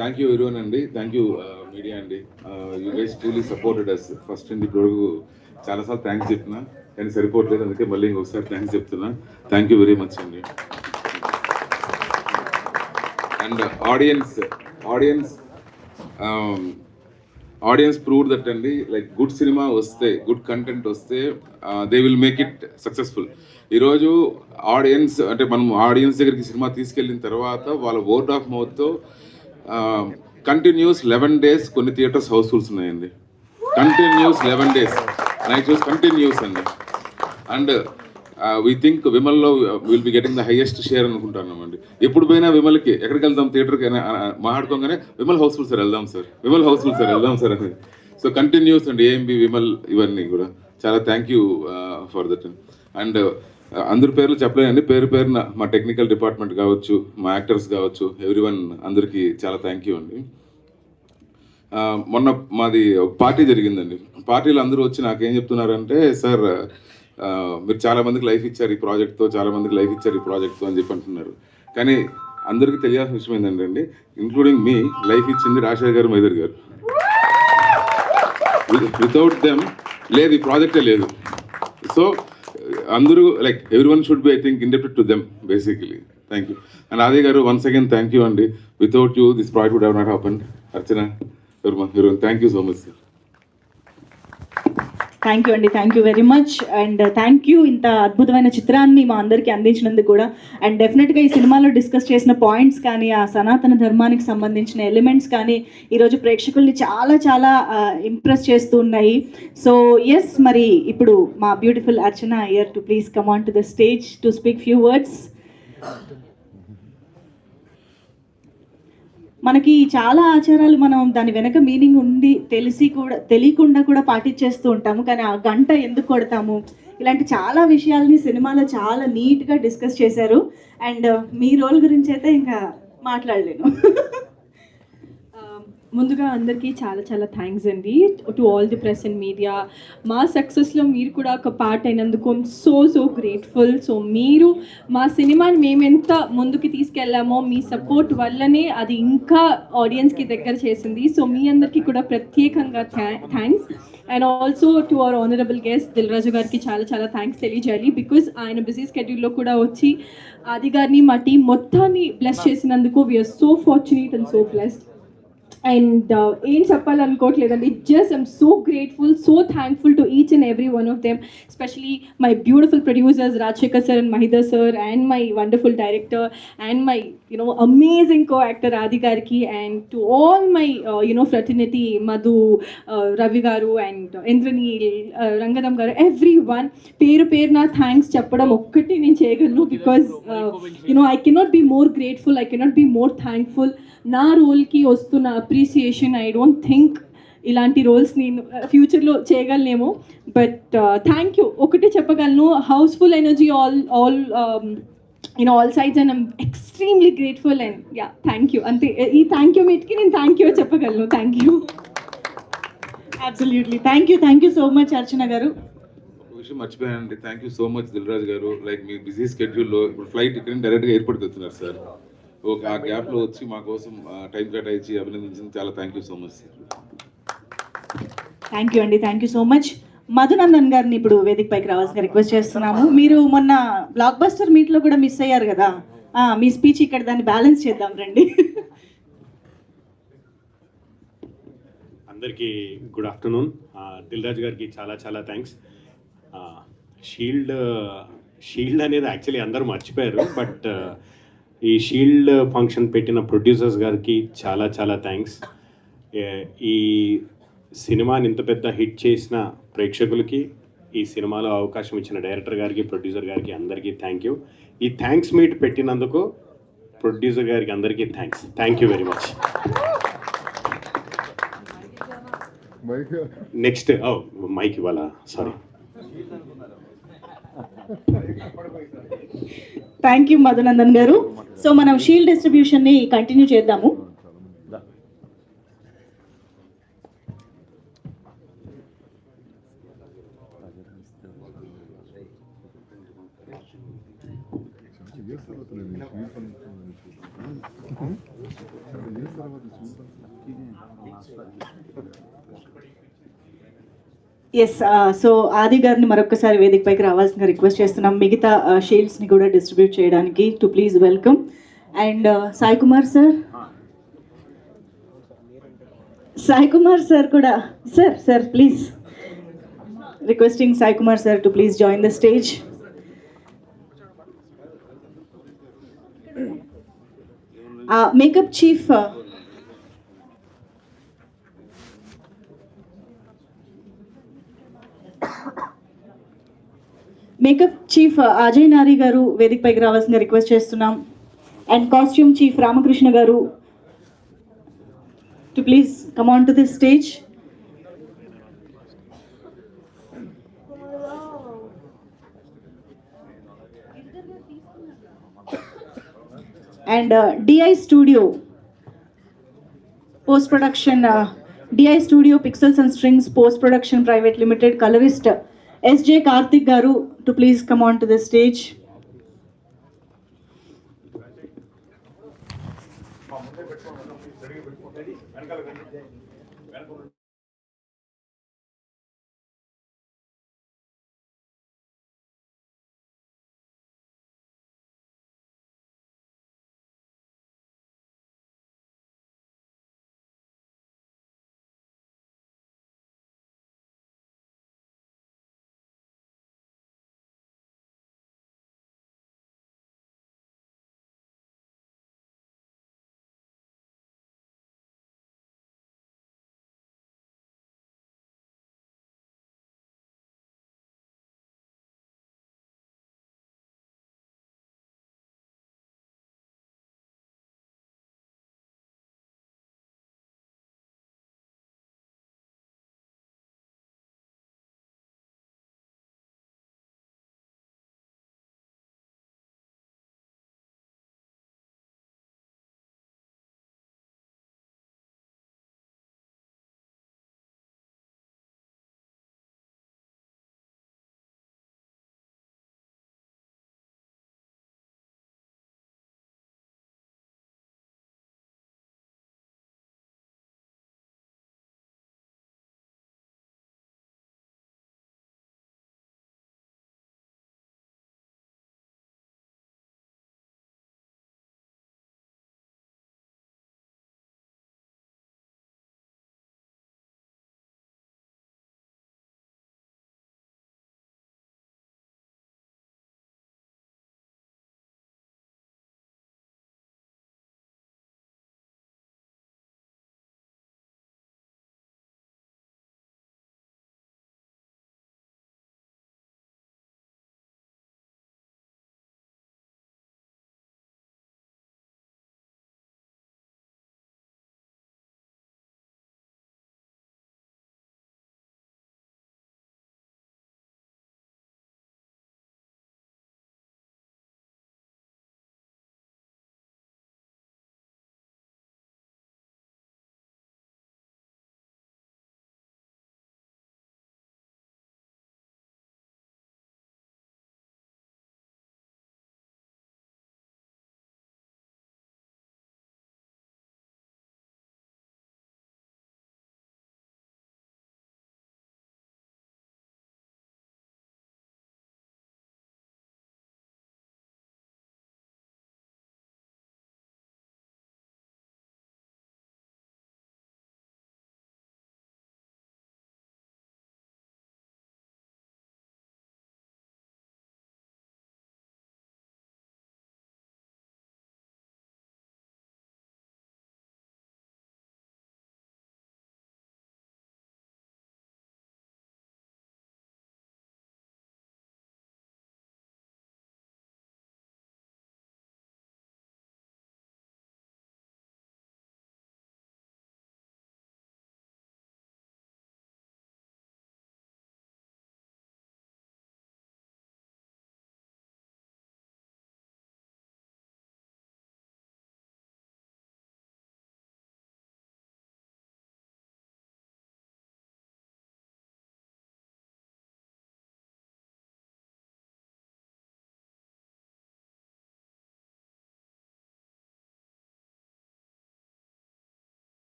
Thank you everyone అండి. Thank you media అండి. You guys truly supported us first అండి ఇప్పుడు చాలాసార్లు థ్యాంక్స్ చెప్పిన కానీ సరిపోవట్లేదు. అందుకే మళ్ళీ ఇంకొకసారి థ్యాంక్స్ చెప్తున్నా. థ్యాంక్ యూ వెరీ మచ్ అండి. And audience audience audience prove that అండి. లైక్ గుడ్ సినిమా వస్తే గుడ్ కంటెంట్ వస్తే they will make it successful ఈరోజు ఆడియన్స్ అంటే మనం ఆడియన్స్ దగ్గరికి సినిమా తీసుకెళ్ళిన తర్వాత వాళ్ళ వర్డ్ ఆఫ్ మౌత్తో కంటిన్యూస్ లెవెన్ డేస్ కొన్ని థియేటర్స్ హౌస్ఫుల్స్ ఉన్నాయండి. Continuous eleven days night shows continuous అండి. And we think విమల్లో will be getting the highest share అనుకుంటున్నామండి. ఎప్పుడు పోయినా విమల్కి ఎక్కడికి వెళ్దాం? థియేటర్కి అయినా మాట్లాడుకోగానే విమల్ హౌస్ఫుల్ సార్ వెళ్దాం సార్. విమల్ హౌస్ఫుల్ సార్ వెళ్దాం సార్ అని. సో కంటిన్యూస్ అండి ఏఎంబి విమల్ ఇవన్నీ కూడా. చాలా thank you for that and అందరి పేర్లు చెప్పలేనండి. పేరు పేరున మా టెక్నికల్ డిపార్ట్మెంట్ కావచ్చు మా యాక్టర్స్ కావచ్చు ఎవ్రీ వన్ అందరికీ చాలా థ్యాంక్ యూ అండి. మొన్న మాది ఒక పార్టీ జరిగిందండి. పార్టీలో అందరూ వచ్చి నాకేం చెప్తున్నారంటే సార్ మీరు చాలా మందికి లైఫ్ ఇచ్చారు ఈ ప్రాజెక్ట్తో చాలా మందికి లైఫ్ ఇచ్చారు ఈ ప్రాజెక్ట్తో అని చెప్పి అంటున్నారు. కానీ అందరికీ తెలియాల్సిన విషయం ఏంటంటే ఇంక్లూడింగ్ మీ లైఫ్ ఇచ్చింది రాజశేఖర్ గారు మైదర్ గారు. వితౌట్ దెమ్ లేదు ఈ ప్రాజెక్టే లేదు. సో అందరూ like every one should be I think indebted to them basically thank you and Aadi garu once again thank you అండి without you this project would have not happened Archana ఎవరి thank you so much sir thank you అండి thank you very much and thank you ఇంత అద్భుతమైన చిత్రాన్ని మా అందరికీ అందించినందుకు కూడా. అండ్ డెఫినెట్గా ఈ సినిమాలో డిస్కస్ చేసిన పాయింట్స్ కానీ ఆ సనాతన ధర్మానికి సంబంధించిన ఎలిమెంట్స్ కానీ ఈరోజు ప్రేక్షకుల్ని చాలా చాలా ఇంప్రెస్ చేస్తూ ఉన్నాయి. సో ఎస్ మరి ఇప్పుడు మా beautiful Archana Iyer to please come on to the stage to speak few words మనకి చాలా ఆచారాలు మనం దాని వెనక మీనింగ్ ఉండి తెలిసి కూడా తెలియకుండా కూడా పాటించేస్తూ ఉంటాము. కానీ ఆ గంట ఎందుకు కొడతాము? ఇలాంటి చాలా విషయాల్ని సినిమాలో చాలా నీట్గా డిస్కస్ చేశారు. అండ్ మీ రోల్ గురించి అయితే ఇంకా మాట్లాడలేను. ముందుగా అందరికీ చాలా చాలా థ్యాంక్స్ అండి. To all the press and media మా సక్సెస్లో మీరు కూడా ఒక పార్ట్ అయినందుకు సో సో గ్రేట్ఫుల్ సో మీరు మా సినిమాని మేము ఎంత ముందుకు తీసుకెళ్ళామో మీ సపోర్ట్ వల్లనే అది ఇంకా ఆడియన్స్కి దగ్గర చేసింది. సో మీ అందరికీ కూడా ప్రత్యేకంగా thanks and also to our honourable guest Dil Raju గారికి చాలా చాలా థ్యాంక్స్ తెలియజేయాలి. బికాజ్ ఆయన బిజీ స్కెడ్యూల్లో కూడా వచ్చి ఆది గారిని మా టీం మొత్తాన్ని బ్లెస్ చేసినందుకు we're so fortunate and so blessed and ఏం చెప్పాలనుకోవట్లేదండి just I'm so grateful so thankful to each and every one of them specially my beautiful producers Rajasekhar sir and Mahidhar sir and my wonderful director and my you know amazing co actor Aadi గారికి and to all my you know fraternity Madhu uh, Ravi garu and Indraneel రంగదం గారు every one పేరు పేరు నా thanks చెప్పడం ఒక్కటి నేను చేయగలను because you know I cannot be more grateful I cannot be more thankful నా రోల్కి వస్తున్న అప్రిసియేషన్ ఐ డోంట్ థింక్ ఇలాంటి రోల్స్ నేను ఫ్యూచర్లో చేయగలనేమో. బట్ థ్యాంక్ యూ ఒకటే చెప్పగలను. Housefull energy all all in all sides and I'm extremely grateful and yeah thank you అంతే ఈ థ్యాంక్ యూ మీట్కి నేను థ్యాంక్ యూ చెప్పగలను. Thank you absolutely thank you thank you so much Archana garu ఒక విషయం మర్చిపోయానండి. Thank you so much Dilraj garu like me busy స్కెడ్యూల్లో ఇప్పుడు ఫ్లైట్ ఇక్కడ డైరెక్ట్గా ఎయిర్పోర్ట్కి వెళ్తున్నారు సార్ ఓకే ఆ గ్యాప్లో వచ్చి మా కోసం టైం కేటాయించి అభినందించింది చాలా thank you so much sir thank you అండి thank you so much Madhunandan గారిని ఇప్పుడు వేదిక పైకి రావాల్సిన రిక్వెస్ట్ చేస్తున్నాము. మీరు మొన్న బ్లాక్ బస్టర్ మీట్లో కూడా మిస్ అయ్యారు కదా. మీ స్పీచ్ ఇక్కడ దాన్ని బ్యాలెన్స్ చేద్దాం రండి. అందరికీ గుడ్ ఆఫ్టర్నూన్. దిల్రాజ్ గారికి చాలా చాలా థ్యాంక్స్. షీల్డ్ షీల్డ్ అనేది యాక్చువల్లీ అందరూ మర్చిపోయారు బట్ ఈ షీల్డ్ ఫంక్షన్ పెట్టిన ప్రొడ్యూసర్స్ గారికి చాలా చాలా థ్యాంక్స్. ఈ సినిమాని ఇంత పెద్ద హిట్ చేసిన ప్రేక్షకులకి ఈ సినిమాలో అవకాశం ఇచ్చిన డైరెక్టర్ గారికి ప్రొడ్యూసర్ గారికి అందరికీ థ్యాంక్ యూ ఈ థ్యాంక్స్ మీట్ పెట్టినందుకు ప్రొడ్యూసర్ గారికి అందరికీ thanks thank you very much next oh mike ఇవ్వాలా? Sorry thank you Madhunandan garu. So మనం షీల్డ్ డిస్ట్రిబ్యూషన్ని కంటిన్యూ చేద్దాము. ఎస్ సో ఆది గారిని మరొకసారి వేదికపైకి రావాల్సిన రిక్వెస్ట్ చేస్తున్నాం. మిగతా షీల్డ్స్ని కూడా డిస్ట్రిబ్యూట్ చేయడానికి to please welcome and Sai Kumar sir Sai Kumar sir కూడా sir sir please requesting Sai Kumar sir to please join the stage makeup chief makeup chief Ajay Nari garu వేదికపైకి రావాల్సిందిగా request చేస్తున్నాం. And costume chief Ramakrishna garu to please come on to this stage and DI studio post production DI studio pixels and strings post production private limited colourist SJ Karthik garu to please come on to the stage